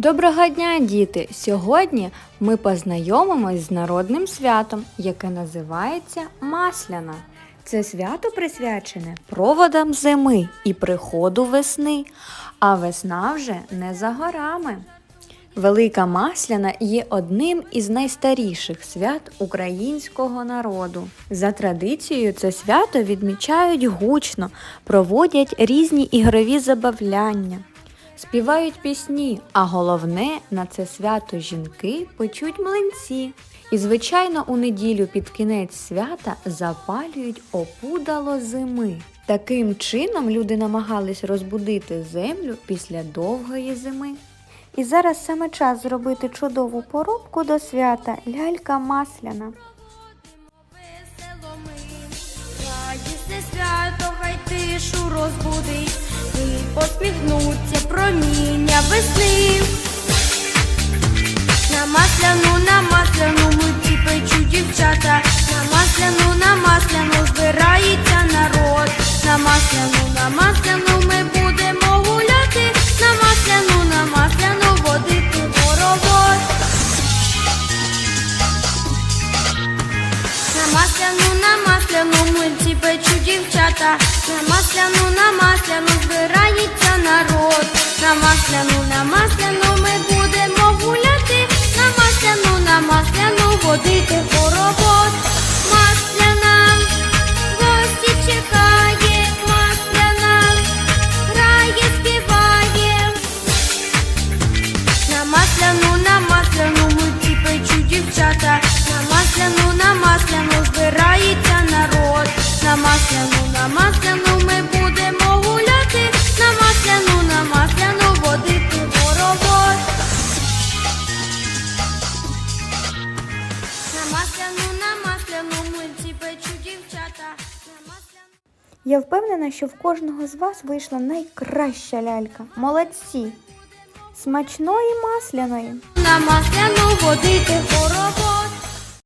Доброго дня, діти! Сьогодні ми познайомимось з народним святом, яке називається Масляна. Це свято присвячене проводам зими і приходу весни, а весна вже не за горами. Велика Масляна є одним із найстаріших свят українського народу. За традицією, це свято відмічають гучно, проводять різні ігрові забавляння. Співають пісні, а головне на це свято жінки печуть млинці. І, звичайно, у неділю під кінець свята запалюють опудало зими. Таким чином люди намагались розбудити землю після довгої зими. І зараз саме час зробити чудову поробку до свята лялька масляна. Радісне свято, хай тишу розбудить, і посміхнуться проміння весни. На масляну, на масляну миті печуть дівчата, на масляну, на масляну збирається народ, на масляну, на масляну ми будемо гуляти, на масляну, на масляну водити хоровод. На масляну, на масляну мильці печу дівчата, на масляну, на народ, на масляну, на Я впевнена, що в кожного з вас вийшла найкраща лялька. Молодці! Смачної масляної! На масляну водити хоровод.